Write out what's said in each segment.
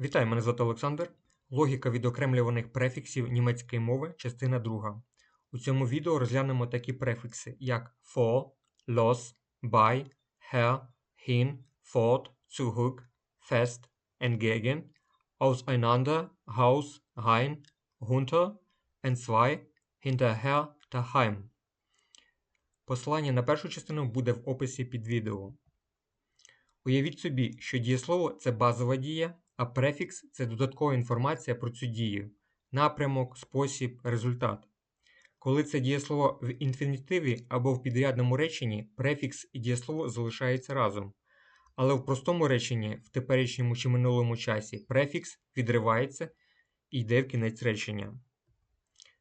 Вітаю, мене звати Олександр. Логіка відокремлюваних префіксів німецької мови, частина 2. У цьому відео розглянемо такі префікси, як for, los, bei, her, hin, fort, zurück, fest, entgegen, auseinander, Haus, rein, runter, entzwei, hinterher та heim. Посилання на першу частину буде в описі під відео. Уявіть собі, що дієслово це базова дія, а префікс це додаткова інформація про цю дію, напрямок, спосіб, результат. Коли це дієслово в інфінітиві або в підрядному реченні, префікс і дієслово залишаються разом. Але в простому реченні в теперішньому чи минулому часі префікс відривається і йде в кінець речення.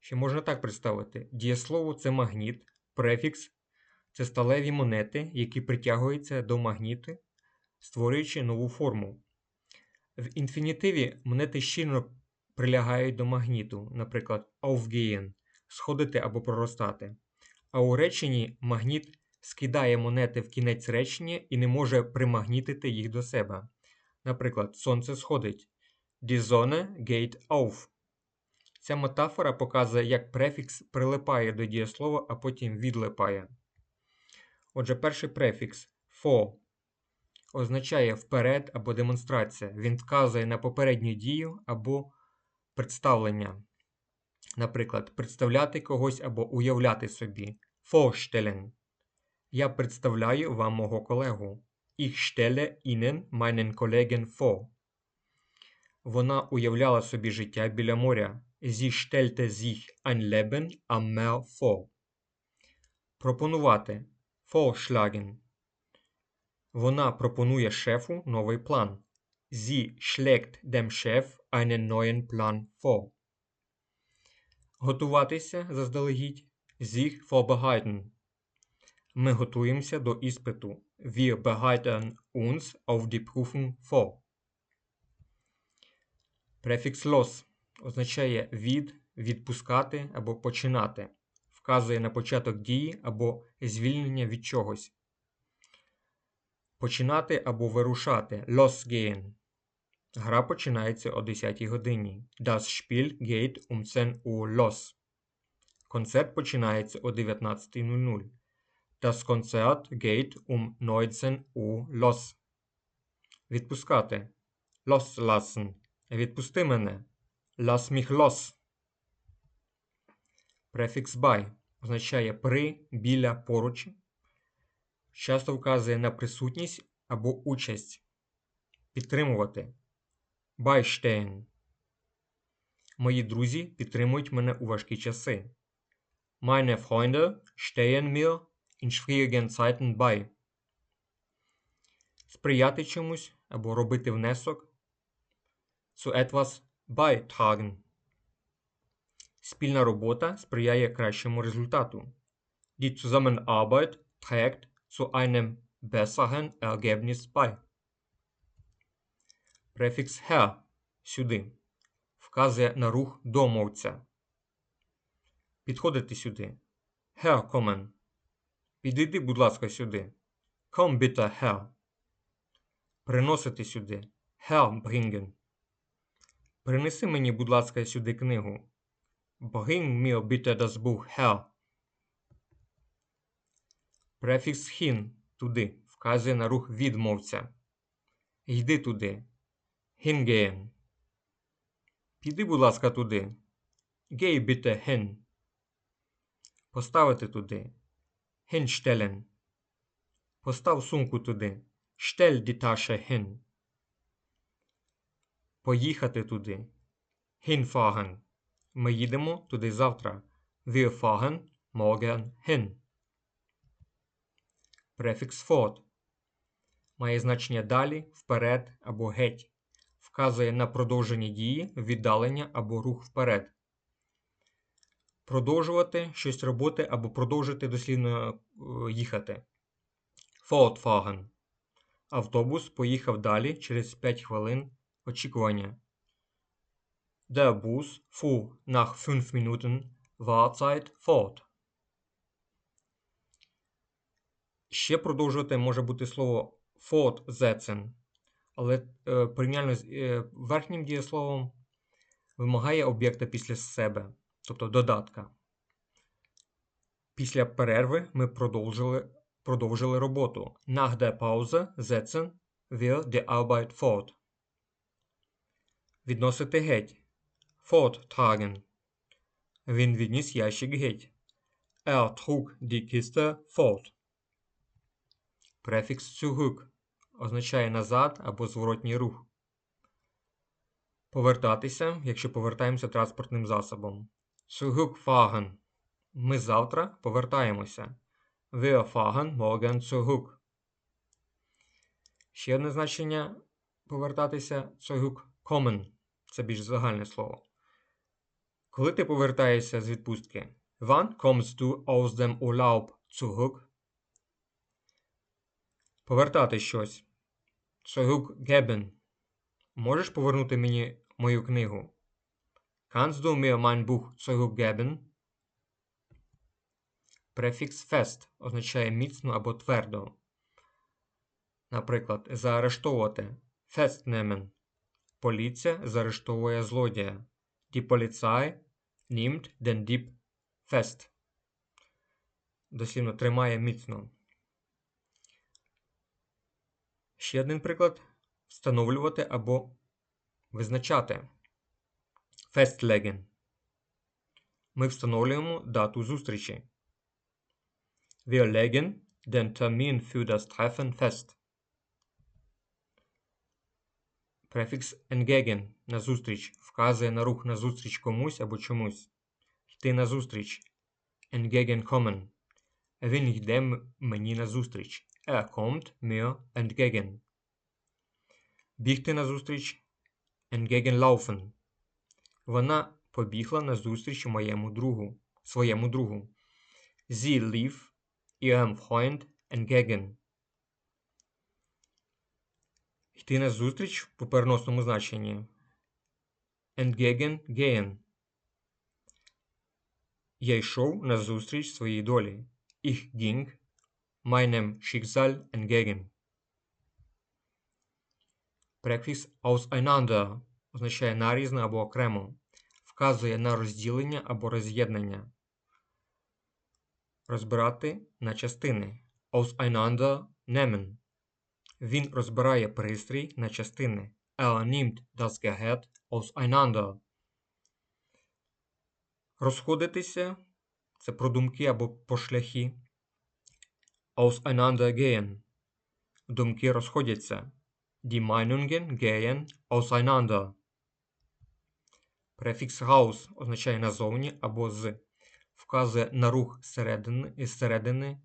Ще можна так представити: дієслово це магніт, префікс це сталеві монети, які притягуються до магніти, створюючи нову форму. В інфінітиві монети щільно прилягають до магніту, наприклад, aufgehen – сходити або проростати. А у реченні магніт скидає монети в кінець речення і не може примагнітити їх до себе. Наприклад, сонце сходить. Die Sonne geht auf. Ця метафора показує, як префікс прилипає до дієслова, а потім відлипає. Отже, перший префікс for означає вперед або демонстрація. Він вказує на попередню дію або представлення. Наприклад, представляти когось або уявляти собі. Vorstellen. Я представляю вам мого колегу. Ich stelle Ihnen meinen Kollegen vor. Вона уявляла собі життя біля моря. Sie stellte sich ein Leben am Meer vor. Пропонувати. Vorschlagen. Вона пропонує шефу новий план. Sie schlägt dem Chef einen neuen Plan vor. Готуватися заздалегідь. Sich vorbereiten. Ми готуємося до іспиту. Wir bereiten uns auf die Prüfung vor. Префікс los означає від, відпускати або починати. Вказує на початок дії або звільнення від чогось. Починати або вирушати. Losgehen. Гра починається о 10 годині. Das Spiel geht um 10 Uhr los. Концерт починається о 19.00. Das Konzert geht um 19 Uhr los. Відпускати. Loslassen. Відпусти мене. Lass mich los. Префікс by означає при, біля, поруч. Часто вказує на присутність або участь. Підтримувати. Beistehen. Мої друзі підтримують мене у важкі часи. Meine Freunde stehen mir in schwierigen Zeiten bei. Сприяти чомусь або робити внесок. Zu etwas beitragen. Спільна робота сприяє кращому результату. Die Zusammenarbeit trägt zu einem besseren Ergebnis bei. Префікс her сюди вказує на рух до мовця. Підходити сюди. Herkommen. Підійди, будь ласка, сюди. Komm bitte her. Приносити сюди. Herbringen. Принеси мені, будь ласка, сюди книгу. Bring mir bitte das Buch her. Префікс hin туди вказує на рух від мовця. Йди туди. Hingehen. Піди, будь ласка, туди. Bitte hin. Поставити туди. Hinstellen. Постав сумку туди. Die Tasche hin. Поїхати туди. Hinfahren. Ми їдемо туди завтра. Wir fahren morgen hin. Префікс fort має значення далі, вперед або геть. Вказує на продовження дії, віддалення або рух вперед. Продовжувати щось робити або продовжити дослідно е, їхати. Fortfahren. Автобус поїхав далі через 5 хвилин очікування. Der Bus fuhr nach 5 Minuten Wahrzeit fort. Ще продовжувати може бути слово fortsetzen. але е, порівняльно з е, верхнім дієсловом вимагає об'єкта після себе, тобто додатка. Після перерви ми продовжили, продовжили роботу. Nach der Pause setzen wir die Arbeit fort. Відносити геть. Forttragen. Він відніс ящик геть. Er trug die Kiste fort. Префікс zurück означає назад або зворотній рух. Повертатися, якщо повертаємося транспортним засобом. Zurückfahren. Ми завтра повертаємося. Wir fahren morgen zurück. Ще одне значення повертатися zurückkommen. Це більш загальне слово. Коли ти повертаєшся з відпустки? Wann kommst du aus dem? Повертати щось. Zurückgeben. Можеш повернути мені мою книгу? Kannst du mir mein Buch zurückgeben? Префікс fest означає міцно або твердо. Наприклад, заарештовувати festnehmen. Поліція заарештовує злодія. Die Polizei nimmt den Dieb fest. Дослівно тримає міцно. Ще один приклад встановлювати або визначати. Festlegen. Ми встановлюємо дату зустрічі. Wir legen den Termin für das Treffen fest. Префікс entgegen на зустріч вказує на рух на зустріч комусь або чомусь. Йти на зустріч. Entgegenkommen. Він йде мені на зустріч. Er kommt mir entgegen. Бігти на зустріч. Entgegenlaufen. Вона побігла на зустріч моєму другу, своєму другу. Sie lief ihrem Freund entgegen. Йти на зустріч в попереносному значенні. Entgegen gehen. Я йшов на зустріч своїй долі. Ich ging meinem Schicksal entgegen. Префікс auseinander означає нарізно або окремо, вказує на розділення або роз'єднання. Розбирати на частини. Auseinander nehmen. Він розбирає пристрій на частини. Er nimmt das Gerät auseinander. Розходитися це про думки або по шляхи. Auseinander gehen. Думки розходяться. Die Meinungen gehen auseinander. Префікс raus означає назовні або з. Вказує на рух зсередини, із середини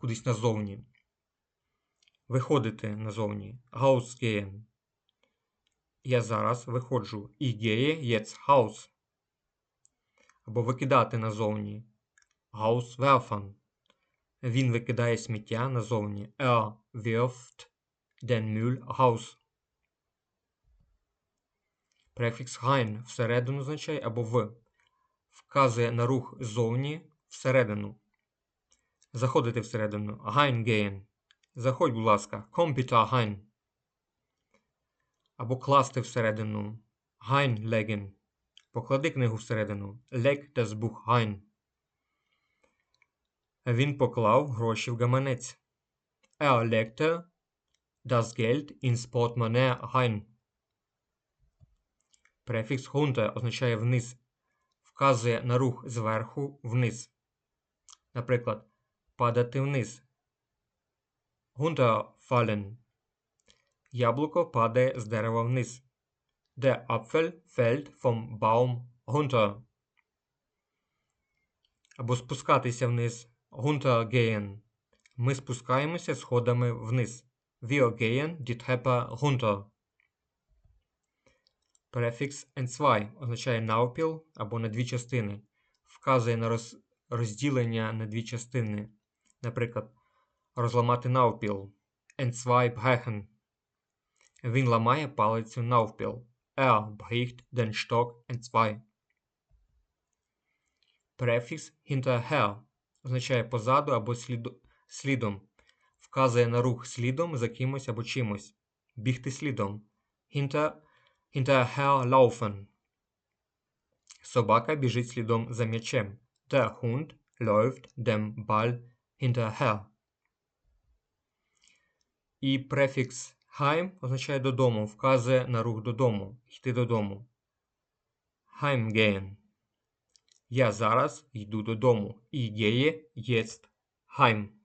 кудись назовні. Виходити назовні. Rausgehen. Я зараз виходжу. Ich gehe jetzt raus. Або викидати назовні. Rauswerfen. Він викидає сміття назовні. Er wirft den Müll raus. Префікс rein всередину означає або в. Вказує на рух ззовні всередину. Заходити всередину. Reingehen. Заходь, будь ласка. Komm bitte rein. Або класти всередину. Reinlegen. Поклади книгу всередину. Leg das Buch rein. Він поклав гроші в гаманець. Er legte das Geld ins Portemonnaie rein. Префікс runter означає вниз. Вказує на рух зверху вниз. Наприклад, падати вниз. Runterfallen. Яблуко падає з дерева вниз. Der Apfel fällt vom Baum runter. Або спускатися вниз. Runtergehen. Ми спускаємося сходами вниз. Wir gehen die Treppe. Префікс n2 означає навпіл або на дві частини. Вказує на роз... розділення на дві частини. Наприклад, розламати навпіл. N2 brechen. Він ламає палицю навпіл. Er bricht den Stock entzwei. Префікс hinterher означає позаду або сліду, слідом. Вказує на рух слідом за кимось або чимось. бігти слідом. Hinter, hinterherlaufen. Собака біжить слідом за м'ячем. Der Hund läuft dem Ball hinterher. І префікс heim означає додому, вказує на рух додому, йти додому. Heimgehen. Я зараз йду додому. Gehe jetzt heim.